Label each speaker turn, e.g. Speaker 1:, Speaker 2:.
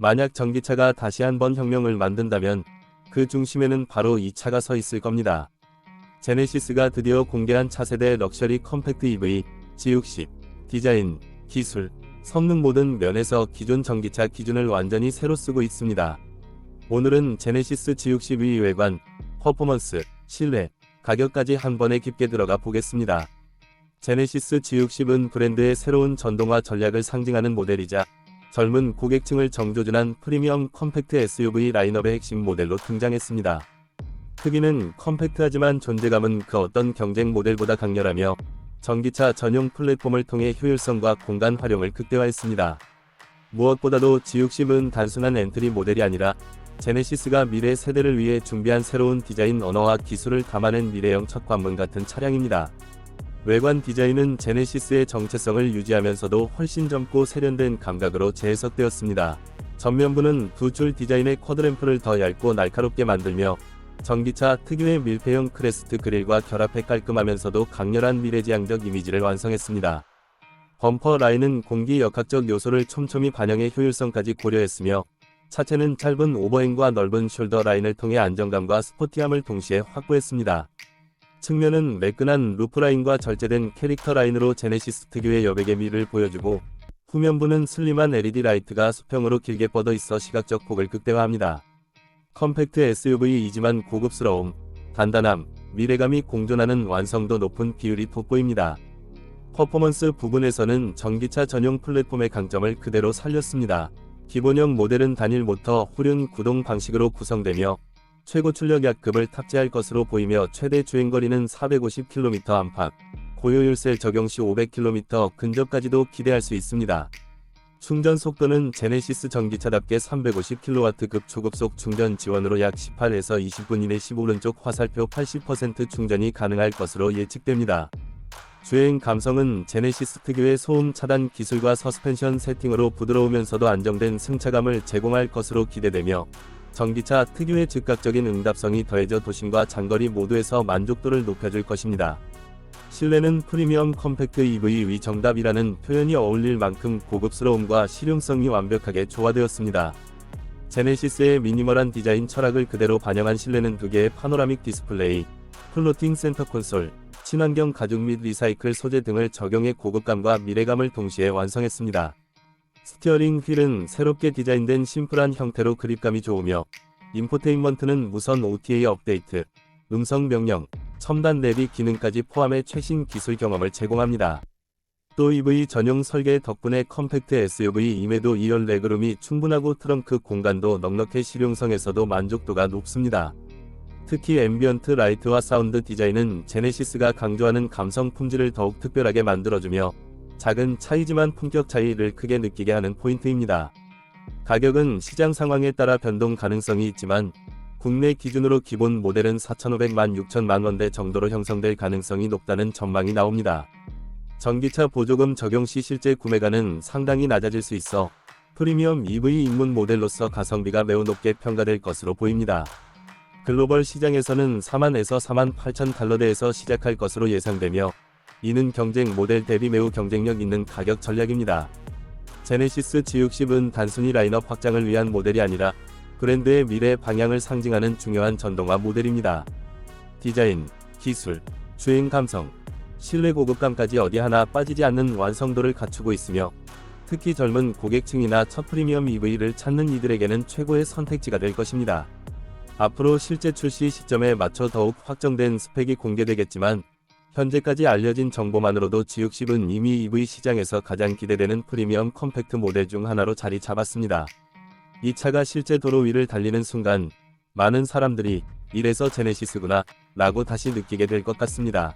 Speaker 1: 만약 전기차가 다시 한번 혁명을 만든다면 그 중심에는 바로 이 차가 서 있을 겁니다. 제네시스가 드디어 공개한 차세대 럭셔리 컴팩트 EV G60 디자인, 기술, 성능 모든 면에서 기존 전기차 기준을 완전히 새로 쓰고 있습니다. 오늘은 제네시스 G60의 외관, 퍼포먼스, 실내, 가격까지 한 번에 깊게 들어가 보겠습니다. 제네시스 G60은 브랜드의 새로운 전동화 전략을 상징하는 모델이자 젊은 고객층을 정조준한 프리미엄 컴팩트 SUV 라인업의 핵심 모델로 등장했습니다. 크기는 컴팩트하지만 존재감은 그 어떤 경쟁 모델보다 강렬하며 전기차 전용 플랫폼을 통해 효율성과 공간 활용을 극대화했습니다. 무엇보다도 G60은 단순한 엔트리 모델이 아니라 제네시스가 미래 세대를 위해 준비한 새로운 디자인 언어와 기술을 담아낸 미래형 첫 관문 같은 차량입니다. 외관 디자인은 제네시스의 정체성을 유지하면서도 훨씬 젊고 세련된 감각으로 재해석되었습니다. 전면부는 두 줄 디자인의 쿼드램프를 더 얇고 날카롭게 만들며 전기차 특유의 밀폐형 크레스트 그릴과 결합해 깔끔하면서도 강렬한 미래지향적 이미지를 완성했습니다. 범퍼 라인은 공기 역학적 요소를 촘촘히 반영해 효율성까지 고려했으며 차체는 짧은 오버행과 넓은 숄더 라인을 통해 안정감과 스포티함을 동시에 확보했습니다. 측면은 매끈한 루프라인과 절제된 캐릭터 라인으로 제네시스 특유의 여백의 미를 보여주고 후면부는 슬림한 LED 라이트가 수평으로 길게 뻗어 있어 시각적 폭을 극대화합니다. 컴팩트 SUV이지만 고급스러움, 단단함, 미래감이 공존하는 완성도 높은 비율이 돋보입니다. 퍼포먼스 부분에서는 전기차 전용 플랫폼의 강점을 그대로 살렸습니다. 기본형 모델은 단일 모터 후륜 구동 방식으로 구성되며 최고 출력 약급을 탑재할 것으로 보이며 최대 주행거리는 450km 안팎, 고효율 셀 적용 시 500km 근접까지도 기대할 수 있습니다. 충전 속도는 제네시스 전기차답게 350kW급 초급속 충전 지원으로 약 18에서 20분 이내 15오른쪽 화살표 80% 충전이 가능할 것으로 예측됩니다. 주행 감성은 제네시스 특유의 소음 차단 기술과 서스펜션 세팅으로 부드러우면서도 안정된 승차감을 제공할 것으로 기대되며 전기차 특유의 즉각적인 응답성이 더해져 도심과 장거리 모두에서 만족도를 높여줄 것입니다. 실내는 프리미엄 컴팩트 EV의 정답이라는 표현이 어울릴 만큼 고급스러움과 실용성이 완벽하게 조화되었습니다. 제네시스의 미니멀한 디자인 철학을 그대로 반영한 실내는 두 개의 파노라믹 디스플레이, 플로팅 센터 콘솔, 친환경 가죽 및 리사이클 소재 등을 적용해 고급감과 미래감을 동시에 완성했습니다. 스티어링 휠은 새롭게 디자인된 심플한 형태로 그립감이 좋으며 인포테인먼트는 무선 OTA 업데이트, 음성 명령, 첨단 내비 기능까지 포함해 최신 기술 경험을 제공합니다. 또 EV 전용 설계 덕분에 컴팩트 SUV임에도 2열 레그룸이 충분하고 트렁크 공간도 넉넉해 실용성에서도 만족도가 높습니다. 특히 앰비언트 라이트와 사운드 디자인은 제네시스가 강조하는 감성 품질을 더욱 특별하게 만들어주며 작은 차이지만 품격 차이를 크게 느끼게 하는 포인트입니다. 가격은 시장 상황에 따라 변동 가능성이 있지만 국내 기준으로 기본 모델은 4,500만 6천만 원대 정도로 형성될 가능성이 높다는 전망이 나옵니다. 전기차 보조금 적용 시 실제 구매가는 상당히 낮아질 수 있어 프리미엄 EV 입문 모델로서 가성비가 매우 높게 평가될 것으로 보입니다. 글로벌 시장에서는 4만에서 4만 8천 달러대에서 시작할 것으로 예상되며 이는 경쟁 모델 대비 매우 경쟁력 있는 가격 전략입니다. 제네시스 G60은 단순히 라인업 확장을 위한 모델이 아니라 브랜드의 미래 방향을 상징하는 중요한 전동화 모델입니다. 디자인, 기술, 주행 감성, 실내 고급감까지 어디 하나 빠지지 않는 완성도를 갖추고 있으며 특히 젊은 고객층이나 첫 프리미엄 EV를 찾는 이들에게는 최고의 선택지가 될 것입니다. 앞으로 실제 출시 시점에 맞춰 더욱 확정된 스펙이 공개되겠지만 현재까지 알려진 정보만으로도 G60은 이미 EV 시장에서 가장 기대되는 프리미엄 컴팩트 모델 중 하나로 자리 잡았습니다. 이 차가 실제 도로 위를 달리는 순간 많은 사람들이 이래서 제네시스구나 라고 다시 느끼게 될 것 같습니다.